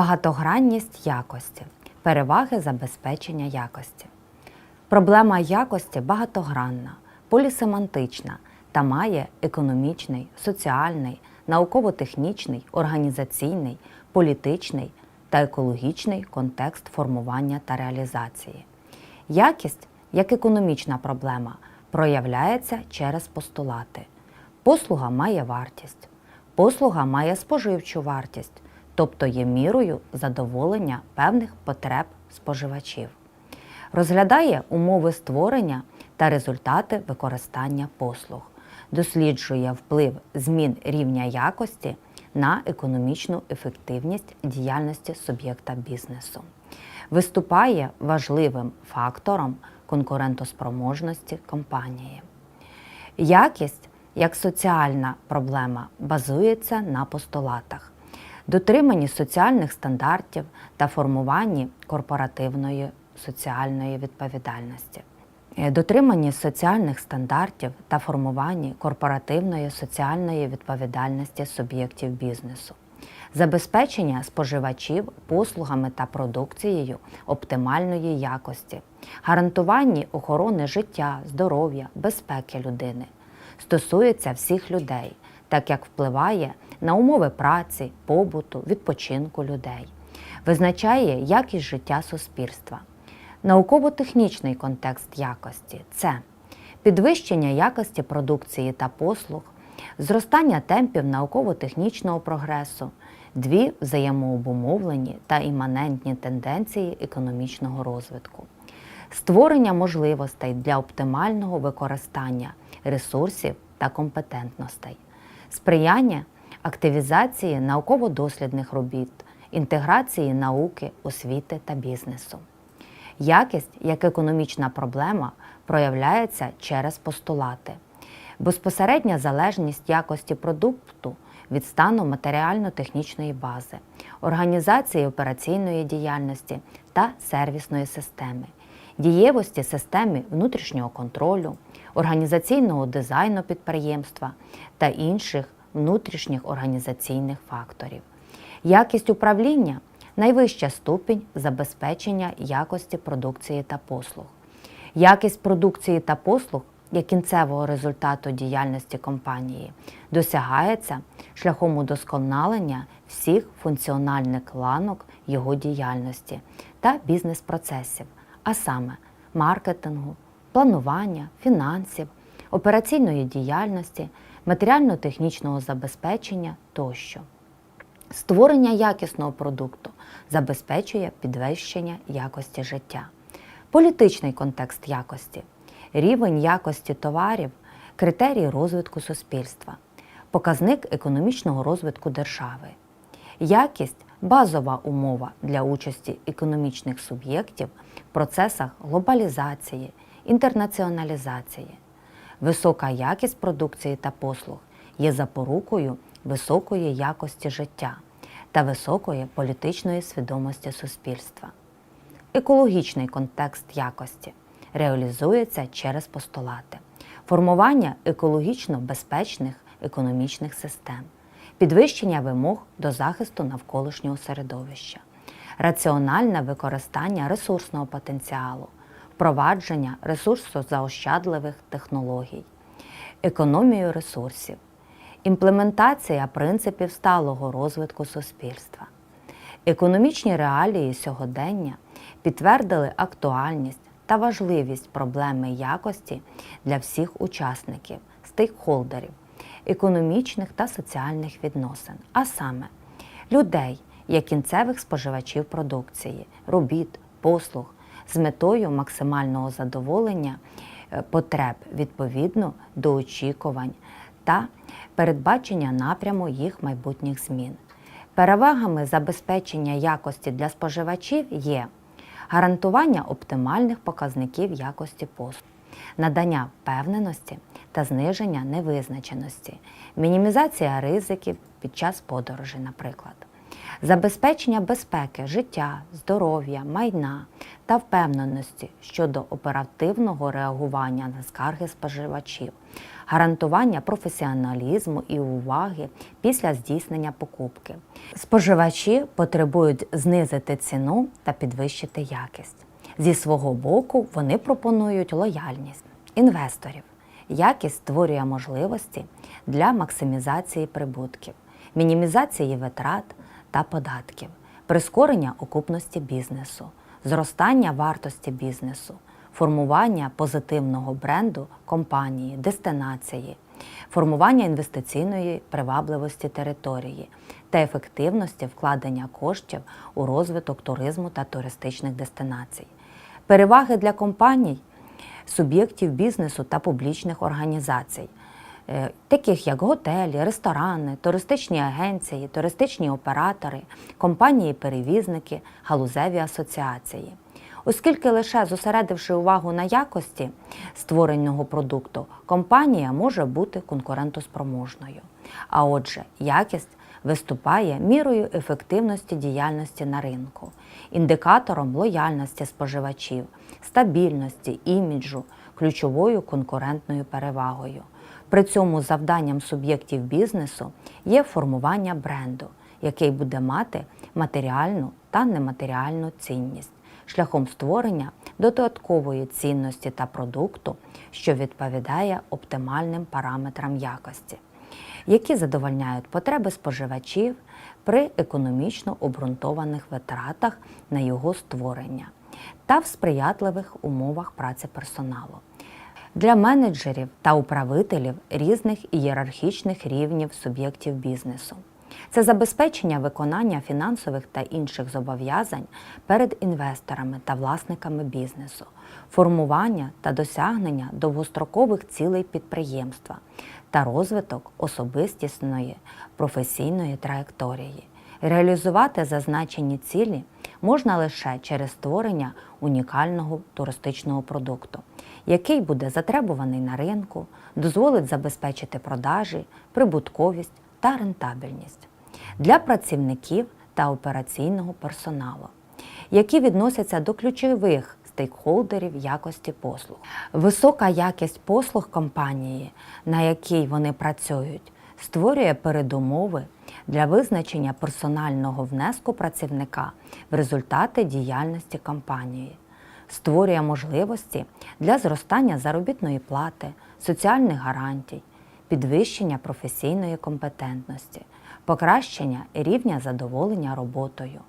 Багатогранність якості. Переваги забезпечення якості. Проблема якості багатогранна, полісемантична та має економічний, соціальний, науково-технічний, організаційний, політичний та екологічний контекст формування та реалізації. Якість, як економічна проблема, проявляється через постулати. Послуга має вартість, послуга має споживчу вартість, тобто є мірою задоволення певних потреб споживачів. Розглядає умови створення та результати використання послуг, досліджує вплив змін рівня якості на економічну ефективність діяльності суб'єкта бізнесу, виступає важливим фактором конкурентоспроможності компанії. Якість як соціальна проблема базується на постулатах, дотриманні соціальних стандартів та формуванні корпоративної соціальної відповідальності. Е, Дотриманні соціальних стандартів та формуванні корпоративної соціальної відповідальності суб'єктів бізнесу, забезпечення споживачів послугами та продукцією оптимальної якості, гарантування охорони життя, здоров'я, безпеки людини, стосується всіх людей, так як впливає на умови праці, побуту, відпочинку людей, визначає якість життя суспільства. Науково-технічний контекст якості це підвищення якості продукції та послуг, зростання темпів науково-технічного прогресу, дві взаємообумовлені та іманентні тенденції економічного розвитку, створення можливостей для оптимального використання ресурсів та компетентностей, сприяння активізації науково-дослідних робіт, інтеграції науки, освіти та бізнесу. Якість як економічна проблема проявляється через постулати. Безпосередня залежність якості продукту від стану матеріально-технічної бази, організації операційної діяльності та сервісної системи, дієвості системи внутрішнього контролю, організаційного дизайну підприємства та інших внутрішніх організаційних факторів. Якість управління найвища ступінь забезпечення якості продукції та послуг. Якість продукції та послуг як кінцевого результату діяльності компанії досягається шляхом удосконалення всіх функціональних ланок його діяльності та бізнес-процесів, а саме маркетингу, планування, фінансів, операційної діяльності, матеріально-технічного забезпечення тощо. Створення якісного продукту забезпечує підвищення якості життя. Політичний контекст якості, рівень якості товарів, критерії розвитку суспільства, показник економічного розвитку держави. Якість базова умова для участі економічних суб'єктів в процесах глобалізації, інтернаціоналізації. Висока якість продукції та послуг є запорукою високої якості життя та високої політичної свідомості суспільства. Екологічний контекст якості реалізується через постулати, формування екологічно безпечних економічних систем, підвищення вимог до захисту навколишнього середовища, раціональне використання ресурсного потенціалу, впровадження ресурсозаощадливих технологій, економію ресурсів, імплементація принципів сталого розвитку суспільства. Економічні реалії сьогодення підтвердили актуальність та важливість проблеми якості для всіх учасників, стейкхолдерів, економічних та соціальних відносин, а саме людей як кінцевих споживачів продукції, робіт, послуг з метою максимального задоволення е, потреб відповідно до очікувань та передбачення напряму їх майбутніх змін, Перевагами забезпечення якості для споживачів є гарантування оптимальних показників якості послуг, надання впевненості та зниження невизначеності, мінімізація ризиків під час подорожі, наприклад, забезпечення безпеки, життя, здоров'я, майна та впевненості щодо оперативного реагування на скарги споживачів, гарантування професіоналізму і уваги після здійснення покупки. Споживачі потребують знизити ціну та підвищити якість. Зі свого боку вони пропонують лояльність інвесторів. Якість створює можливості для максимізації прибутків, мінімізації витрат та податків, прискорення окупності бізнесу, зростання вартості бізнесу, формування позитивного бренду компанії, дестинації, формування інвестиційної привабливості території та ефективності вкладення коштів у розвиток туризму та туристичних дестинацій. Переваги для компаній, суб'єктів бізнесу та публічних організацій, е, таких як готелі, ресторани, туристичні агенції, туристичні оператори, компанії-перевізники, галузеві асоціації. Оскільки лише зосередивши увагу на якості створеного продукту, компанія може бути конкурентоспроможною. А отже, якість виступає мірою ефективності діяльності на ринку, індикатором лояльності споживачів, стабільності, іміджу, ключовою конкурентною перевагою. При цьому завданням суб'єктів бізнесу є формування бренду, який буде мати матеріальну та нематеріальну цінність шляхом створення додаткової цінності та продукту, що відповідає оптимальним параметрам якості, які задовольняють потреби споживачів при економічно обґрунтованих витратах на його створення та в сприятливих умовах праці персоналу. Для менеджерів та управителів різних ієрархічних рівнів суб'єктів бізнесу. Це забезпечення виконання фінансових та інших зобов'язань перед інвесторами та власниками бізнесу, формування та досягнення довгострокових цілей підприємства та розвиток особистісної професійної траєкторії. Реалізувати зазначені цілі можна лише через створення унікального туристичного продукту, який буде затребуваний на ринку, дозволить забезпечити продажі, прибутковість та рентабельність для працівників та операційного персоналу, які відносяться до ключових стейкхолдерів якості послуг. Висока якість послуг компанії, на якій вони працюють, створює передумови для визначення персонального внеску працівника в результати діяльності компанії, створює можливості для зростання заробітної плати, соціальних гарантій, підвищення професійної компетентності, покращення рівня задоволення роботою,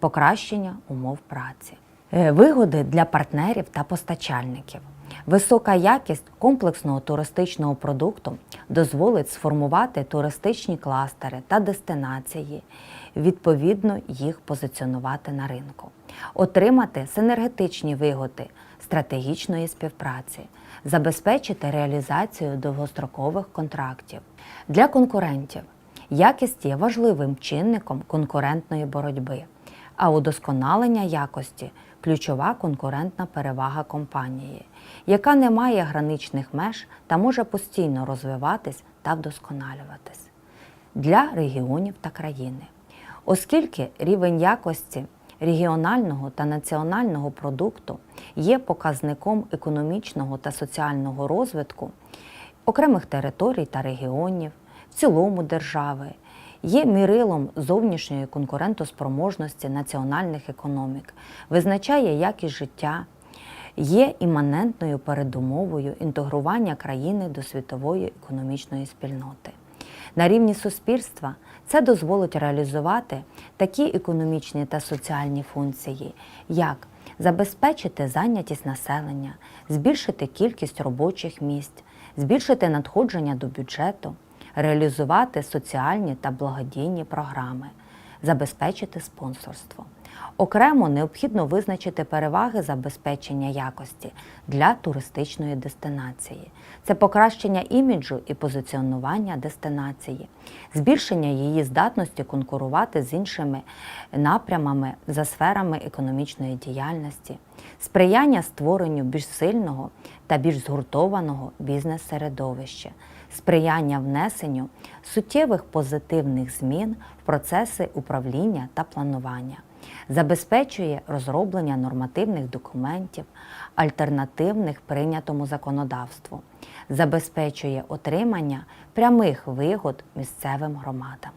покращення умов праці. Е, Вигоди для партнерів та постачальників. Висока якість комплексного туристичного продукту дозволить сформувати туристичні кластери та дестинації, відповідно їх позиціонувати на ринку, отримати синергетичні вигоди стратегічної співпраці, забезпечити реалізацію довгострокових контрактів. Для конкурентів якість є важливим чинником конкурентної боротьби, а удосконалення якості ключова конкурентна перевага компанії, яка не має граничних меж та може постійно розвиватись та вдосконалюватись для регіонів та країни. Оскільки рівень якості регіонального та національного продукту є показником економічного та соціального розвитку окремих територій та регіонів, в цілому держави, є мірилом зовнішньої конкурентоспроможності національних економік, визначає якість життя, є іманентною передумовою інтегрування країни до світової економічної спільноти. На рівні суспільства це дозволить реалізувати такі економічні та соціальні функції, як забезпечити зайнятість населення, збільшити кількість робочих місць, збільшити надходження до бюджету, реалізувати соціальні та благодійні програми, забезпечити спонсорство, Окремо необхідно визначити переваги забезпечення якості для туристичної дестинації. Це покращення іміджу і позиціонування дестинації, збільшення її здатності конкурувати з іншими напрямами за сферами економічної діяльності, сприяння створенню більш сильного та більш згуртованого бізнес-середовища, сприяння внесенню суттєвих позитивних змін в процеси управління та планування, забезпечує розроблення нормативних документів, альтернативних прийнятому законодавству, забезпечує отримання прямих вигод місцевим громадам.